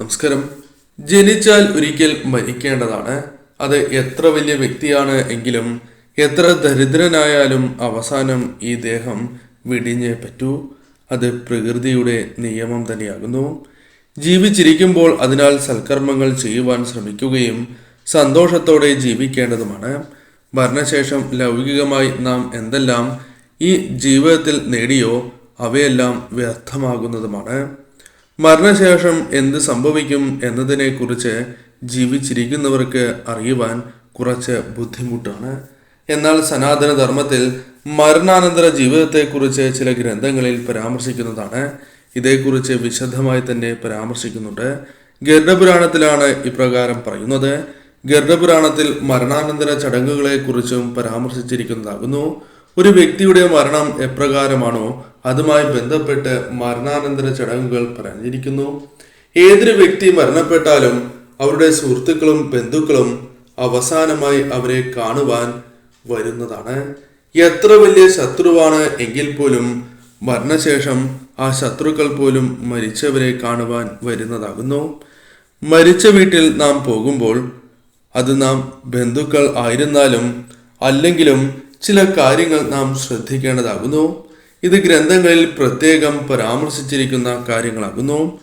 നമസ്കാരം. ജനിച്ചാൽ ഒരിക്കൽ മരിക്കേണ്ടതാണ്. അത് എത്ര വലിയ വ്യക്തിയാണ് എങ്കിലും എത്ര ദരിദ്രനായാലും അവസാനം ഈ ദേഹം വിടിഞ്ഞേ പറ്റൂ. അത് പ്രകൃതിയുടെ നിയമം തന്നെയാകുന്നു. ജീവിച്ചിരിക്കുമ്പോൾ അതിനാൽ സൽക്കർമ്മങ്ങൾ ചെയ്യുവാൻ ശ്രമിക്കുകയും സന്തോഷത്തോടെ ജീവിക്കേണ്ടതുമാണ്. മരണശേഷം ലൗകികമായി നാം എന്തെല്ലാം ഈ ജീവിതത്തിൽ നേടിയോ അവയെല്ലാം വ്യർത്ഥമാകുന്നതുമാണ്. മരണശേഷം എന്ത് സംഭവിക്കും എന്നതിനെക്കുറിച്ച് ജീവിച്ചിരിക്കുന്നവർക്ക് അറിയുവാൻ കുറച്ച് ബുദ്ധിമുട്ടാണ്. എന്നാൽ സനാതനധർമ്മത്തിൽ മരണാനന്തര ജീവിതത്തെക്കുറിച്ച് ചില ഗ്രന്ഥങ്ങളിൽ പരാമർശിക്കുന്നതാണ്. ഇതേക്കുറിച്ച് വിശദമായി തന്നെ പരാമർശിക്കുന്നുണ്ട്. ഗരുഡപുരാണത്തിലാണ് ഇപ്രകാരം പറയുന്നത്. ഗരുഡപുരാണത്തിൽ മരണാനന്തര ചടങ്ങുകളെക്കുറിച്ചും പരാമർശിച്ചിരിക്കുന്നതാകുന്നു. ഒരു വ്യക്തിയുടെ മരണം എപ്രകാരമാണോ അതുമായി ബന്ധപ്പെട്ട് മരണാനന്തര ചടങ്ങുകൾ പറഞ്ഞിരിക്കുന്നു ഏതൊരു വ്യക്തി മരണപ്പെട്ടാലും അവരുടെ സുഹൃത്തുക്കളും ബന്ധുക്കളും അവസാനമായി അവരെ കാണുവാൻ വരുന്നതാണ്. എത്ര വലിയ ശത്രുവാണ് എങ്കിൽ പോലും മരണശേഷം ആ ശത്രുക്കൾ പോലും മരിച്ചവരെ കാണുവാൻ വരുന്നതാകുന്നു. മരിച്ച വീട്ടിൽ നാം പോകുമ്പോൾ അത് നാം ബന്ധുക്കൾ ആയിരുന്നാലും അല്ലെങ്കിലും ചില കാര്യങ്ങൾ നാം ശ്രദ്ധിക്കേണ്ടതാകുന്നു. ഇത് ഗ്രന്ഥങ്ങളിൽ പ്രത്യേകം പരാമർശിച്ചിരിക്കുന്ന കാര്യങ്ങളാകുന്നു.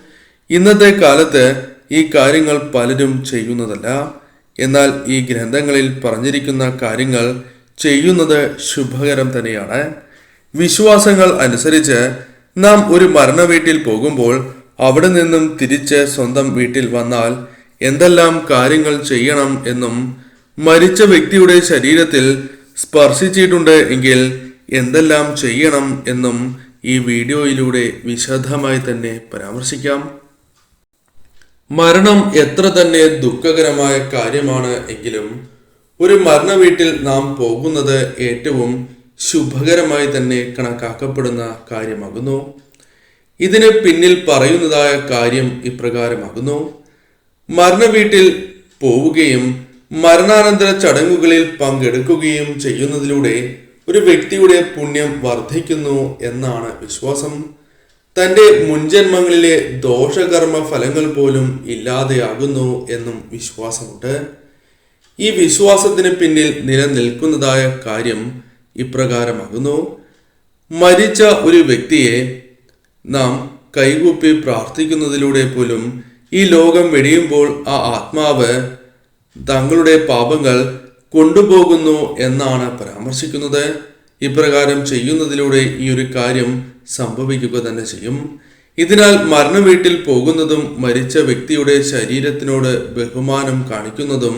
ഇന്നത്തെ കാലത്ത് ഈ കാര്യങ്ങൾ പലരും ചെയ്യുന്നതല്ല. എന്നാൽ ഈ ഗ്രന്ഥങ്ങളിൽ പറഞ്ഞിരിക്കുന്ന കാര്യങ്ങൾ ചെയ്യുന്നത് ശുഭകരം തന്നെയാണ്. വിശ്വാസങ്ങൾ അനുസരിച്ച് നാം ഒരു മരണ വീട്ടിൽ പോകുമ്പോൾ അവിടെ നിന്നും തിരിച്ച് സ്വന്തം വീട്ടിൽ വന്നാൽ എന്തെല്ലാം കാര്യങ്ങൾ ചെയ്യണം എന്നും മരിച്ച വ്യക്തിയുടെ ശരീരത്തിൽ സ്പർശിച്ചിട്ടുണ്ട് എങ്കിൽ എന്തെല്ലാം ചെയ്യണം എന്നും ഈ വീഡിയോയിലൂടെ വിശദമായി തന്നെ പരാമർശിക്കാം. മരണം എത്ര തന്നെ ദുഃഖകരമായ കാര്യമാണ് എങ്കിലും ഒരു മരണ വീട്ടിൽ നാം പോകുന്നത് ഏറ്റവും ശുഭകരമായി തന്നെ കണക്കാക്കപ്പെടുന്ന കാര്യമാകുന്നു. ഇതിന് പിന്നിൽ പറയുന്നതായ കാര്യം ഇപ്രകാരമാകുന്നു. മരണ വീട്ടിൽ പോവുകയും മരണാനന്തര ചടങ്ങുകളിൽ പങ്കെടുക്കുകയും ചെയ്യുന്നതിലൂടെ ഒരു വ്യക്തിയുടെ പുണ്യം വർദ്ധിക്കുന്നു എന്നാണ് വിശ്വാസം. തന്റെ മുൻജന്മങ്ങളിലെ ദോഷകർമ്മ ഫലങ്ങൾ പോലും ഇല്ലാതെയാകുന്നു എന്നും വിശ്വാസമുണ്ട്. ഈ വിശ്വാസത്തിന് പിന്നിൽ നിലനിൽക്കുന്നതായ കാര്യം ഇപ്രകാരമാകുന്നു. മരിച്ച ഒരു വ്യക്തിയെ നാം കൈകൂപ്പി പ്രാർത്ഥിക്കുന്നതിലൂടെ പോലും ഈ ലോകം വെടിയുമ്പോൾ ആ ആത്മാവ് തങ്ങളുടെ പാപങ്ങൾ കൊണ്ടുപോകുന്നു എന്നാണ് പരാമർശിക്കുന്നത്. ഇപ്രകാരം ചെയ്യുന്നതിലൂടെ ഈ ഒരു കാര്യം സംഭവിക്കുക തന്നെ ചെയ്യും. ഇതിനാൽ മരണ വീട്ടിൽ പോകുന്നതും മരിച്ച വ്യക്തിയുടെ ശരീരത്തിനോട് ബഹുമാനം കാണിക്കുന്നതും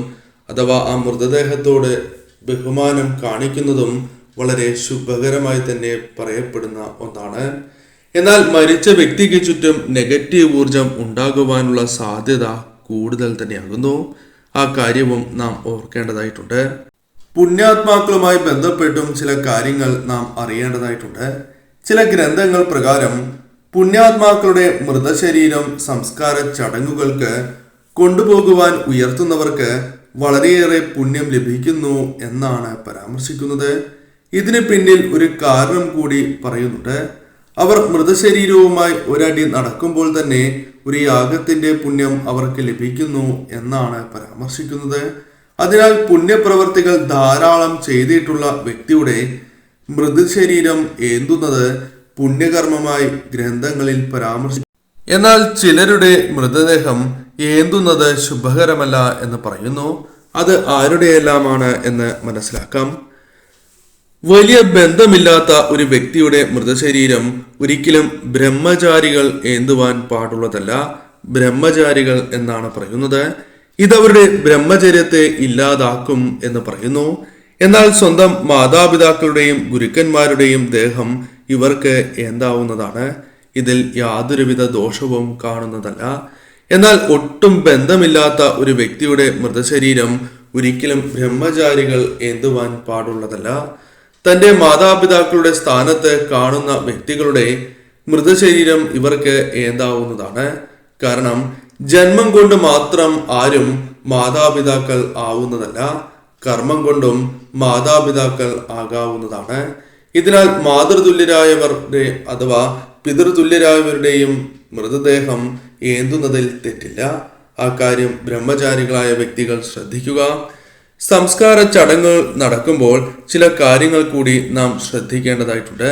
അഥവാ ആ മൃതദേഹത്തോട് ബഹുമാനം കാണിക്കുന്നതും വളരെ ശുഭകരമായി തന്നെ പറയപ്പെടുന്ന ഒന്നാണ്. എന്നാൽ മരിച്ച വ്യക്തിക്ക് ചുറ്റും നെഗറ്റീവ് ഊർജം ഉണ്ടാകുവാനുള്ള സാധ്യത കൂടുതൽ തന്നെയാകുന്നു. ആ കാര്യവും നാം ഓർക്കേണ്ടതായിട്ടുണ്ട്. പുണ്യാത്മാക്കളുമായി ബന്ധപ്പെട്ടും ചില കാര്യങ്ങൾ നാം അറിയേണ്ടതായിട്ടുണ്ട്. ചില ഗ്രന്ഥങ്ങൾ പ്രകാരം പുണ്യാത്മാക്കളുടെ മൃതശരീരം സംസ്കാര ചടങ്ങുകൾക്ക് കൊണ്ടുപോകുവാൻ ഉയർത്തുന്നവർക്ക് വളരെയേറെ പുണ്യം ലഭിക്കുന്നു എന്നാണ് പരാമർശിക്കുന്നത്. ഇതിന് പിന്നിൽ ഒരു കാരണം കൂടി പറയുന്നുണ്ട്. അവർ മൃതശരീരവുമായി ഒരടി നടക്കുമ്പോൾ തന്നെ ഒരു യാഗത്തിന്റെ പുണ്യം അവർക്ക് ലഭിക്കുന്നു എന്നാണ് പരാമർശിക്കുന്നത്. അതിനാൽ പുണ്യപ്രവർത്തികൾ ധാരാളം ചെയ്തിട്ടുള്ള വ്യക്തിയുടെ മൃതശരീരം ഏന്തുന്നത് പുണ്യകർമ്മമായി ഗ്രന്ഥങ്ങളിൽ പരാമർശി എന്നാൽ ചിലരുടെ മൃതദേഹം ഏന്തുന്നത് ശുഭകരമല്ല എന്ന് പറയുന്നു. അത് ആരുടെയെല്ലാമാണ് എന്ന് മനസ്സിലാക്കാം. വലിയ ബന്ധമില്ലാത്ത ഒരു വ്യക്തിയുടെ മൃതശരീരം ഒരിക്കലും ബ്രഹ്മചാരികൾ ഏന്തുവാൻ പാടുള്ളതല്ല. ബ്രഹ്മചാരികൾ എന്നാണ് പറയുന്നത്. ഇതവരുടെ ബ്രഹ്മചര്യത്തെ ഇല്ലാതാക്കും എന്ന് പറയുന്നു. എന്നാൽ സ്വന്തം മാതാപിതാക്കളുടെയും ഗുരുക്കന്മാരുടെയും ദേഹം ഇവർക്ക് എന്താവുന്നതാണ് ഇതിൽ യാതൊരുവിധ ദോഷവും കാണുന്നതല്ല. എന്നാൽ ഒട്ടും ബന്ധമില്ലാത്ത ഒരു വ്യക്തിയുടെ മൃതശരീരം ഒരിക്കലും ബ്രഹ്മചാരികൾ എന്തുവാൻ പാടുള്ളതല്ല. തന്റെ മാതാപിതാക്കളുടെ സ്ഥാനത്ത് കാണുന്ന വ്യക്തികളുടെ മൃതശരീരം ഇവർക്ക് ഏന്താവുന്നതാണ്. കാരണം ജന്മം കൊണ്ട് മാത്രം ആരും മാതാപിതാക്കൾ ആവുന്നതല്ല കർമ്മം കൊണ്ടും മാതാപിതാക്കൾ ആകാവുന്നതാണ്. ഇതിനാൽ മാതൃതുല്യരായവരുടെ അഥവാ പിതൃതുല്യരായവരുടെയും മൃതദേഹം ഏന്തുന്നതിൽ തെറ്റില്ല. ആ കാര്യം ബ്രഹ്മചാരികളായ വ്യക്തികൾ ശ്രദ്ധിക്കുക. സംസ്കാര ചടങ്ങുകൾ നടക്കുമ്പോൾ ചില കാര്യങ്ങൾ കൂടി നാം ശ്രദ്ധിക്കേണ്ടതായിട്ടുണ്ട്.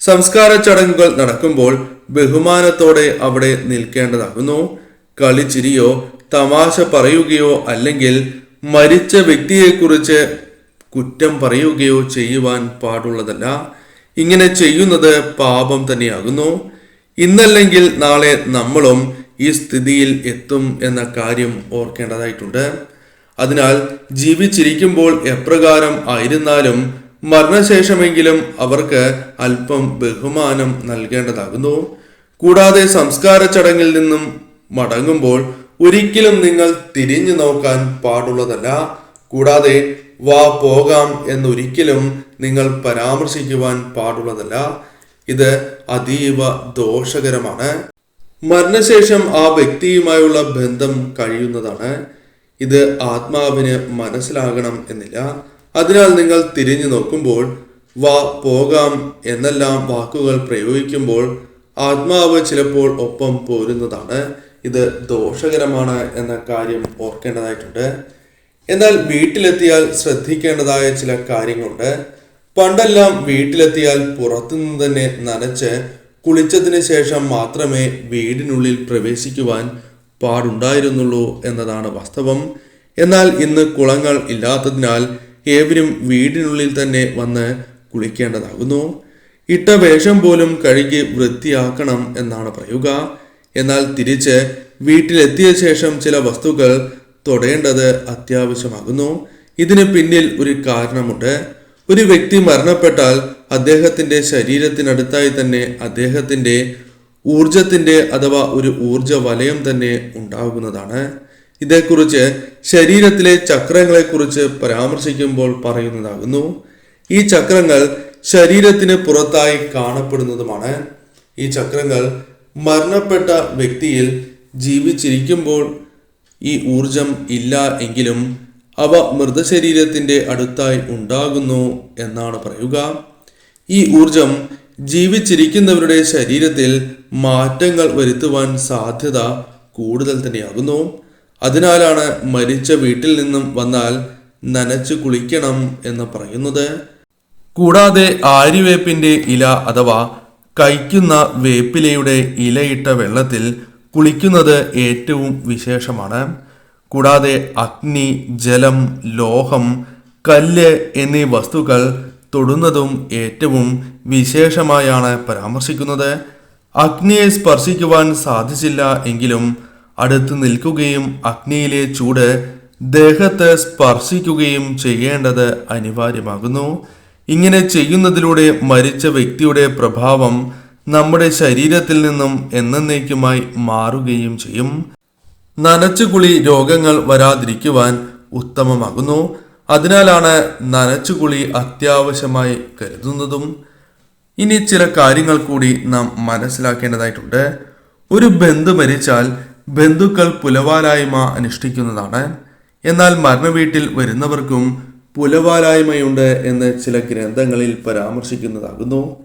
സംസ്കാര ചടങ്ങുകൾ നടക്കുമ്പോൾ ബഹുമാനത്തോടെ അവിടെ നിൽക്കേണ്ടതാകുന്നു. കളിച്ചിരിയോ തമാശ പറയുകയോ അല്ലെങ്കിൽ മരിച്ച വ്യക്തിയെക്കുറിച്ച് കുറ്റം പറയുകയോ ചെയ്യുവാൻ പാടുള്ളതല്ല. ഇങ്ങനെ ചെയ്യുന്നത് പാപം തന്നെയാകുന്നു. ഇന്നല്ലെങ്കിൽ നാളെ നമ്മളും ഈ സ്ഥിതിയിൽ എത്തും എന്ന കാര്യം ഓർക്കേണ്ടതായിട്ടുണ്ട്. അതിനാൽ ജീവിച്ചിരിക്കുമ്പോൾ എപ്രകാരം ആയിരുന്നാലും മരണശേഷമെങ്കിലും അവർക്ക് അല്പം ബഹുമാനം നൽകേണ്ടതാകുന്നു. കൂടാതെ സംസ്കാര ചടങ്ങിൽ നിന്നും മടങ്ങുമ്പോൾ ഒരിക്കലും നിങ്ങൾ തിരിഞ്ഞു നോക്കാൻ പാടുള്ളതല്ല. കൂടാതെ വാ പോകാം എന്നൊരിക്കലും നിങ്ങൾ പരാമർശിക്കുവാൻ പാടുള്ളതല്ല. ഇത് അതീവ ദോഷകരമാണ്. മരണശേഷം ആ വ്യക്തിയുമായുള്ള ബന്ധം കഴിയുന്നതാണ്. ഇത് ആത്മാവിന് മനസ്സിലാകണം എന്നില്ല. അതിനാൽ നിങ്ങൾ തിരിഞ്ഞു നോക്കുമ്പോൾ വാ പോകാം എന്നെല്ലാം വാക്കുകൾ പ്രയോഗിക്കുമ്പോൾ ആത്മാവ് ചിലപ്പോൾ ഒപ്പം പോരുന്നതാണ്. ഇത് ദോഷകരമാണ് എന്ന കാര്യം ഓർക്കേണ്ടതായിട്ടുണ്ട്. എന്നാൽ വീട്ടിലെത്തിയാൽ ശ്രദ്ധിക്കേണ്ടതായ ചില കാര്യങ്ങളുണ്ട്. പണ്ടെല്ലാം വീട്ടിലെത്തിയാൽ പുറത്തുനിന്ന് തന്നെ നനച്ച് കുളിച്ചതിന് ശേഷം മാത്രമേ വീടിനുള്ളിൽ പ്രവേശിക്കുവാൻ പാടുണ്ടായിരുന്നുള്ളൂ എന്നതാണ് വാസ്തവം. എന്നാൽ ഇന്ന് കുളങ്ങൾ ഇല്ലാത്തതിനാൽ ഏവരും വീടിനുള്ളിൽ തന്നെ വന്ന് കുളിക്കേണ്ടതാകുന്നു. ഇട്ട വേഷം പോലും കഴുകി വൃത്തിയാക്കണം എന്നാണ് പറയുക. എന്നാൽ തിരിച്ച് വീട്ടിലെത്തിയ ശേഷം ചില വസ്തുക്കൾ തൊടേണ്ടത് അത്യാവശ്യമാകുന്നു. ഇതിന് പിന്നിൽ ഒരു കാരണമുണ്ട്. ഒരു വ്യക്തി മരണപ്പെട്ടാൽ അദ്ദേഹത്തിന്റെ ശരീരത്തിനടുത്തായി തന്നെ അദ്ദേഹത്തിന്റെ ഊർജത്തിന്റെ അഥവാ ഒരു ഊർജ വലയം തന്നെ ഉണ്ടാകുന്നതാണ്. ഇതേക്കുറിച്ച് ശരീരത്തിലെ ചക്രങ്ങളെക്കുറിച്ച് പരാമർശിക്കുമ്പോൾ പറയുന്നതാകുന്നു. ഈ ചക്രങ്ങൾ ശരീരത്തിന് പുറത്തായി കാണപ്പെടുന്നതുമാണ്. ഈ ചക്രങ്ങൾ മരണപ്പെട്ട വ്യക്തിയിൽ ജീവിച്ചിരിക്കുമ്പോൾ ഈ ഊർജം ഇല്ല എങ്കിലും അവ മൃതശരീരത്തിന്റെ അടുത്തായി ഉണ്ടാകുന്നു എന്നാണ് പറയുക. ഈ ഊർജം ജീവിച്ചിരിക്കുന്നവരുടെ ശരീരത്തിൽ മാറ്റങ്ങൾ വരുത്തുവാൻ സാധ്യത കൂടുതൽ തന്നെയാകുന്നു. അതിനാലാണ് മരിച്ച വീട്ടിൽ നിന്നും വന്നാൽ നനച്ചു കുളിക്കണം എന്ന് പറയുന്നത്. കൂടാതെ ആര്യവേപ്പിന്റെ ഇല അഥവാ കഴിക്കുന്ന വേപ്പിലയുടെ ഇലയിട്ട വെള്ളത്തിൽ കുളിക്കുന്നത് ഏറ്റവും വിശേഷമാണ്. കൂടാതെ അഗ്നി ജലം ലോഹം കല്ല് എന്നീ വസ്തുക്കൾ തൊടുന്നതും ഏറ്റവും വിശേഷമായാണ് പരാമർശിക്കുന്നത്. അഗ്നിയെ സ്പർശിക്കുവാൻ സാധിച്ചില്ല എങ്കിലും അടുത്ത് നിൽക്കുകയും അഗ്നിയിലെ ചൂട് ദേഹത്ത് സ്പർശിക്കുകയും ചെയ്യേണ്ടത് അനിവാര്യമാകുന്നു. ഇങ്ങനെ ചെയ്യുന്നതിലൂടെ മരിച്ച വ്യക്തിയുടെ പ്രഭാവം നമ്മുടെ ശരീരത്തിൽ നിന്നും എന്നേക്കുമായി മാറുകയും ചെയ്യും. നനച്ചുകുളി രോഗങ്ങൾ വരാതിരിക്കുവാൻ ഉത്തമമാകുന്നു. അതിനാലാണ് നനച്ചുകുളി അത്യാവശ്യമായി കരുതുന്നതും. ഇനി ചില കാര്യങ്ങൾ കൂടി നാം മനസ്സിലാക്കേണ്ടതായിട്ടുണ്ട്. ഒരു ബന്ധു മരിച്ചാൽ ബന്ധുക്കൾ പുലവാലായ്മ അനുഷ്ഠിക്കുന്നതാണ്. എന്നാൽ മരണവീട്ടിൽ വരുന്നവർക്കും പുലവാലായ്മയുണ്ട് എന്ന് ചില ഗ്രന്ഥങ്ങളിൽ പരാമർശിക്കുന്നതാകുന്നു.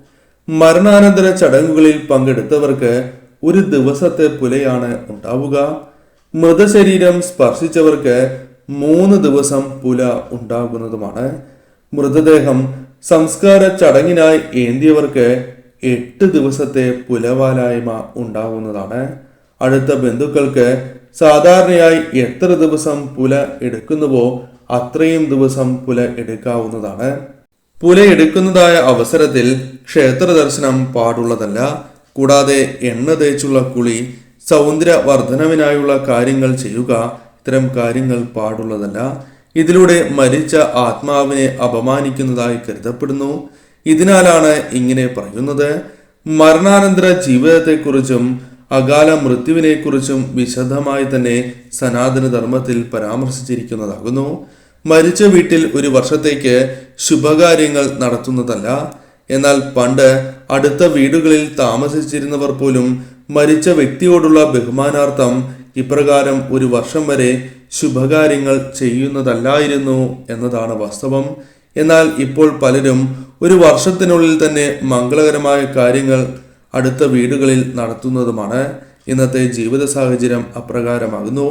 മരണാനന്തര ചടങ്ങുകളിൽ പങ്കെടുത്തവർക്ക് ഒരു ദിവസത്തെ പുലയാണ് ഉണ്ടാവുക. മൃതശരീരം സ്പർശിച്ചവർക്ക് മൂന്ന് ദിവസം പുല ഉണ്ടാകുന്നതുമാണ്. മൃതദേഹം സംസ്കാര ചടങ്ങിനായി ഏന്തിയവർക്ക് എട്ട് ദിവസത്തെ പുലവാലായ്മ ഉണ്ടാവുന്നതാണ്. അടുത്ത ബന്ധുക്കൾക്ക് സാധാരണയായി എത്ര ദിവസം പുല എടുക്കുന്നുവോ അത്രയും ദിവസം പുല എടുക്കാവുന്നതാണ്. പുല എടുക്കുന്നതായ അവസരത്തിൽ ക്ഷേത്ര ദർശനം പാടുള്ളതല്ല കൂടാതെ എണ്ണ തേച്ചുള്ള കുളി സൗന്ദര്യ വർധനവിനായുള്ള കാര്യങ്ങൾ ചെയ്യുക ഇത്തരം കാര്യങ്ങൾ പാടുള്ളതല്ല. ഇതിലൂടെ മരിച്ച ആത്മാവിനെ അപമാനിക്കുന്നതായി കരുതപ്പെടുന്നു. ഇതിനാലാണ് ഇങ്ങനെ പറയുന്നത്. മരണാനന്തര ജീവിതത്തെക്കുറിച്ചും അകാല മൃത്യുവിനെക്കുറിച്ചും വിശദമായി തന്നെ സനാതന ധർമ്മത്തിൽ പരാമർശിച്ചിരിക്കുന്നതാകുന്നു. മരിച്ച വീട്ടിൽ ഒരു വർഷത്തേക്ക് ശുഭകാര്യങ്ങൾ നടത്തുന്നതല്ല. എന്നാൽ പണ്ട് അടുത്ത വീടുകളിൽ താമസിച്ചിരുന്നവർ പോലും മരിച്ച വ്യക്തിയോടുള്ള ബഹുമാനാർത്ഥം ഇപ്രകാരം ഒരു വർഷം വരെ ശുഭകാര്യങ്ങൾ ചെയ്യുന്നതല്ലായിരുന്നു എന്നതാണ് വാസ്തവം. എന്നാൽ ഇപ്പോൾ പലരും ഒരു വർഷത്തിനുള്ളിൽ തന്നെ മംഗളകരമായ കാര്യങ്ങൾ അടുത്ത വീടുകളിൽ നടത്തുന്നതുമാണ്. ഇന്നത്തെ ജീവിത സാഹചര്യം അപ്രകാരമാകുന്നു.